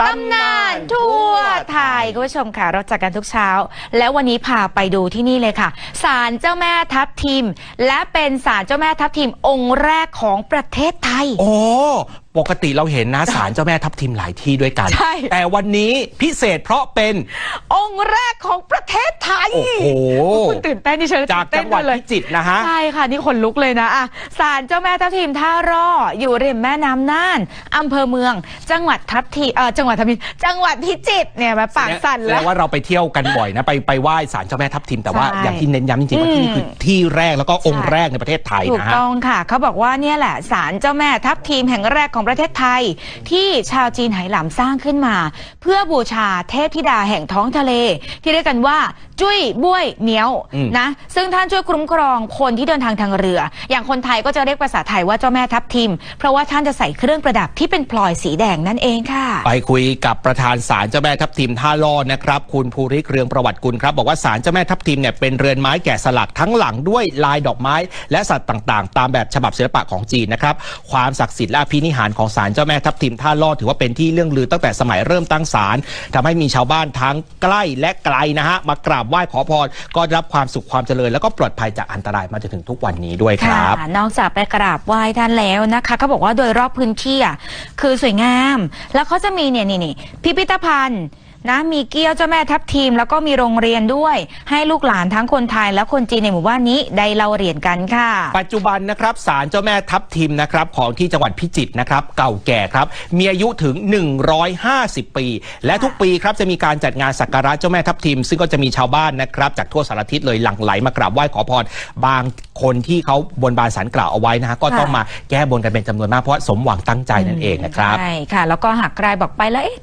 ตำนานทั่วไทยคุณผู้ชมค่ะเราจัดกันทุกเช้า แล้ววันนี้พาไปดูที่นี่เลยค่ะศาลเจ้าแม่ทับทิม และเป็นศาลเจ้าแม่ทับทิมองค์แรกของประเทศไทย โอ้ปกติเราเห็นนะศาลเจ้าแม่ทับทิมหลายที่ด้วยกัน ใช่ แต่วันนี้พิเศษเพราะเป็น องค์แรกของประเทศไทยโอ้โห คุณตื่นเต้นดิฉันจากตื่นจังหวัดเต้นเลย พิจิตรนะฮะ ใช่ค่ะ นี่ขนลุกเลยนะอะศาลเจ้าแม่ทับทิมท่าร่ออยู่ริมแม่น้ำน่านอำเภอเมือง จังหวัดทับทิมเออจังหวัดทับทิมจังหวัดพิจิตรเนี่ยมาปากสั่นแสดแล้วงว่าเราไปเที่ยวกันบ่อยนะไปไปไหว้ศาลเจ้าแม่ทับทิมแต่ว่าใช่อย่างที่เน้นย้ำจริงๆว่าที่นี่คือที่แรกแล้วก็องค์แรกในประเทศไทยถูกนะฮะ ต้องค่ะ เขาบอกว่าเนี่ยแหละศาลเจ้าแม่ทับทีมแห่งแรกของประเทศไทย ที่ชาวจีนไหหลำสร้างขึ้นมา เพื่อบูชาเทพธิดาแห่งท้องทะเล ที่เรียกกันว่าจุ้ยบ้วยเหนียวอืมนะซึ่งท่านช่วยคุ้มครองคนที่เดินทางทางเรือ อย่างคนไทยก็จะเรียกภาษาไทยว่าเจ้าแม่ทับทิม เพราะว่าท่านจะใส่เครื่องประดับที่เป็นพลอยสีแดงนั่นเองค่ะ ไปคุยกับประธานศาลเจ้าแม่ทับทิมท่าลอดนะครับ คุณภูริกเรืองประวัติกุลครับ บอกว่าศาลเจ้าแม่ทับทิมเนี่ยเป็นเรือนไม้แกะสลักทั้งหลังด้วยลายดอกไม้ และสัตว์ต่างๆ ตามแบบฉบับศิลปะของจีนนะครับความศักดิ์สิทธิ์และอภินิหารของศาลเจ้าแม่ทับทิมท่าลอดถือว่าเป็นที่เรื่องลือตั้งแต่สมัยเริ่มตั้งศาลทำให้มีชาวบ้านทั้งใกล้และไกลนะฮะมากราบไหว้ขอพรก็รับความสุขความเจริญ แล้วก็ปลอดภัยจากอันตรายมาจนถึงทุกวันนี้ด้วยครับนอกจากไปกราบไหว้ท่านแล้วนะคะเขาบอกว่าโดยรอบพื้นที่อะคือสวยงาม แล้วเขาจะมีเนี่ยนี่พิพิธภัณฑ์ นะมีเกี้ยวเจ้าแม่ทับทีม แล้วก็มีโรงเรียนด้วย ให้ลูกหลานทั้งคนไทยและคนจีนในหมู่บ้านนี้ได้เล่าเรียนกันค่ะ ปัจจุบันนะครับศาลเจ้าแม่ทับทิมนะครับของที่จังหวัดพิจิตรนะครับเก่าแก่ครับ มีอายุถึง 150 ปี และทุกปีครับจะมีการจัดงานสักการะเจ้าแม่ทับทิม ซึ่งก็จะมีชาวบ้านนะครับจากทั่วสารทิศเลยหลั่งไหลมากราบไหว้ขอพรบางคนที่เขาบนบานสารกล่าวเอาไว้นะฮะก็ต้องมาแก้บนกันเป็นจำนวนมากเพราะว่าสมหวังตั้งใจนั่นเองนะครับใช่ค่ะ แล้วก็หากใครบอกไปแล้วเอ๊ะ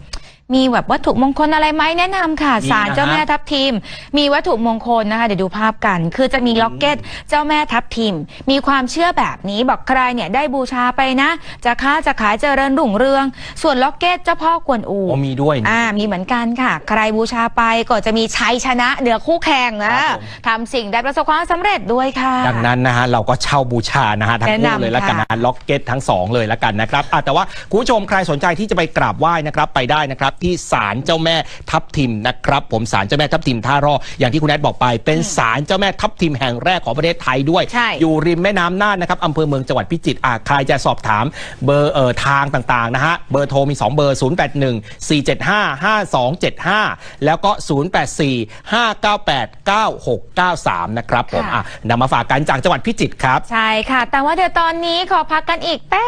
มีแบบวัตถุมงคลอะไรไหมแนะนำค่ะมีศาลนะฮะเจ้าแม่ทับทิม มีวัตถุมงคลนะคะ เดี๋ยวดูภาพกัน คือจะมีล็อกเก็ตเจ้าแม่ทับทิม มีความเชื่อแบบนี้บอกใครเนี่ยได้บูชาไปนะ จะค้าจะขายเจริญรุ่งเรือง ส่วนล็อกเก็ตเจ้าพ่อกวนอูโอ้มีด้วยนี่ อ่ามีเหมือนกันค่ะ ใครบูชาไปก็จะมีชัยชนะเหนือคู่แข่งนะครับผม ทำสิ่งใดประสบความสำเร็จด้วยค่ะ ดังนั้นนะฮะเราก็เช่าบูชานะฮะทั้งแนะคู่นำเลยแล้วกันค่ะนะล็อกเก็ตทั้งสองเลยแล้วกันนะครับอะแต่ว่าคุณผู้ชมใครสนใจที่จะไปกราบไหว้นะครับไปได้นะครับที่ศาลเจ้าแม่ทับทิมนะครับ ผมศาลเจ้าแม่ทับทิมท่ารออย่างที่คุณแอดบอกไป เป็นศาลเจ้าแม่ทับทิมแห่งแรกของประเทศไทยด้วย ใช่ อยู่ริมแม่น้ำน่านนะครับอำเภอเมืองจังหวัดพิจิตรอะใครจะสอบถามเบอร์เอ่อทางต่างๆนะฮะเบอร์โทรมี 2 เบอร์ 081 475 5275 แล้วก็ 084 598 9693 นะครับผมค่ะ อะนำมาฝากกันจากจังหวัดพิจิตรครับ ใช่ค่ะ แต่ว่าเดี๋ยวตอนนี้ขอพักกันอีกแป๊